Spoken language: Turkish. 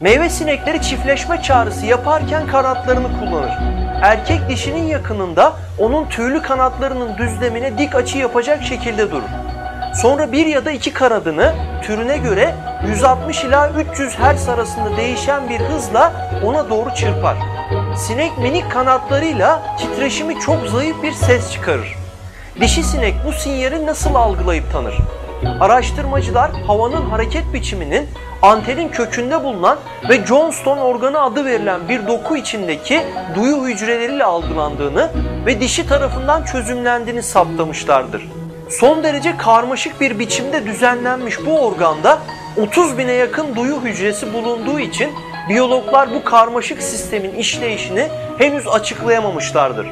Meyve sinekleri çiftleşme çağrısı yaparken kanatlarını kullanır. Erkek dişinin yakınında onun tüylü kanatlarının düzlemine dik açı yapacak şekilde durur. Sonra bir ya da iki kanadını türüne göre 160 ila 300 Hz arasında değişen bir hızla ona doğru çırpar. Sinek minik kanatlarıyla titreşimi çok zayıf bir ses çıkarır. Dişi sinek bu sinyali nasıl algılayıp tanır? Araştırmacılar havanın hareket biçiminin antenin kökünde bulunan ve Johnston organı adı verilen bir doku içindeki duyu hücreleriyle algılandığını ve dişi tarafından çözümlendiğini saptamışlardır. Son derece karmaşık bir biçimde düzenlenmiş bu organda 30 bine yakın duyu hücresi bulunduğu için biyologlar bu karmaşık sistemin işleyişini henüz açıklayamamışlardır.